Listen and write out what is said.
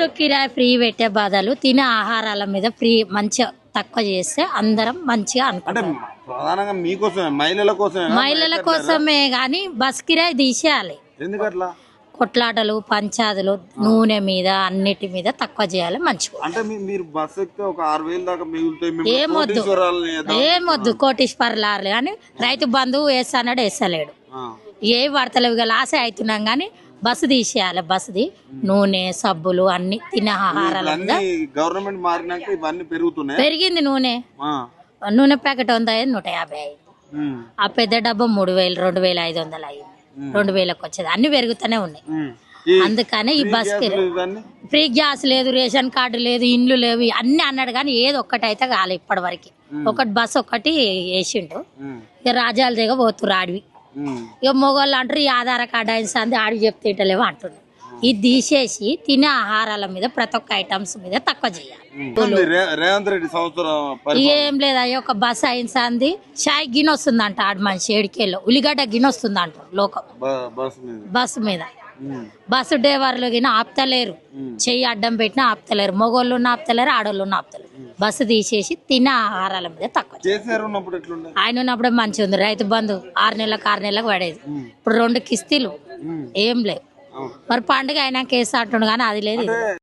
Bus కిరాయి free పెట్టే బదులు తినే ఆహారాల మీద ఫ్రీ మంచిగా తక్కువ చేస్తే అందరం మంచిగా అంటే అనుకుంటాం. ప్రధానంగా మీకోసమే మహిళల కోసమే మహిళల కోసమే కానీ బస్ కిరాయి తీసేయాలి. ఎందుకట్లా కొట్లాటలు పంచాదులు నూనె మీద అన్నిటి మీద తక్కువ చేయాలి మంచిగా. అంటే మీ- మీరు బస్ ఎక్కితే ఒక ఆరు వేలు దాకా మిగులుతాయి. మిమ్మల్ని ఏమొద్దు కోటీశ్వరాలని చేద్దాం. ఏమొద్దు కానీ రైతు బంధువు వేస్తానాడు వేస్తలేడు. ఆ. ఏ పడతలేవు ఇక లాసే అవుతున్నాం కానీ బస్సు తీసేయాలి బస్సుది నూనె సబ్బులు అన్ని తినే ఆహారాల గవర్నమెంట్ మారినాక ఇవన్నీ పెరుగుతున్నాయి. పెరిగింది నూనె. నూనె ప్యాకెట్ వంద అయింది నూట యాభై అయింది. ఆ పెద్ద డబ్బా మూడు వేలు రెండు వేల ఐదు వందలు అయింది. రెండు వేలకు వచ్చేది. అన్ని పెరుగుతూనే ఉన్నాయి. అందుకని ఈ బస్ ఫ్రీ గ్యాస్ లేదు రేషన్ కార్డు లేదు ఇండ్లు లేవు అన్ని అన్నాడు కానీ ఏది ఒక్కటి అయితే కాలే ఇప్పటి వరకు. ఒకటి బస్ ఒక్కటి వేసిండు. ఇక రాజాల దగ్గర పోతురు ఆడివి. ఉమ్. ఇక మొగోళ్ళు అంటారు ఈ ఆధార్ కార్డు అయింది ఆడివి చెప్తే ఇటలేవు అంటున్నారు ఇది తీసేసి తినే ఆహారాల మీద ప్రతి ఒక్క ఐటమ్స్ మీద తక్కువ చేయాలి. ఏం లేదు? అయ్యో ఒక బస్ అయింది షాయి గిన్నె వస్తుందంట ఆడు మనిషి ఏడికేలో ఉల్లిగడ్డ గిన్నె వస్తుంది అంటారు లోకం బస్ బస్సు మీద. బస్సు డ్రైవర్లు గిన ఆపుతలేరు. చెయ్యి అడ్డం పెట్టినా ఆపుతలేరు. మగోళ్ళు ఉన్న ఆపుతలేరు ఆడోళ్ళు ఉన్న ఆపుతలేరు. బస్సు తీసేసి తినే ఆహారాల మీద తక్కువ చేయాలి. కేసీఆర్ ఉన్నప్పుడు ఎట్లుండే? ఆయన ఉన్నప్పుడే మంచిగా ఉంది. రైతు బంధు ఆరు నెలలకు ఆరు నెలలకు పడేది. ఇప్పుడు రెండు కిస్తీలు. ఏం లేవు. మరి పండుగ అయినాక వేస్తా అంటుండు కానీ అది లేదు ఇది. లేదు.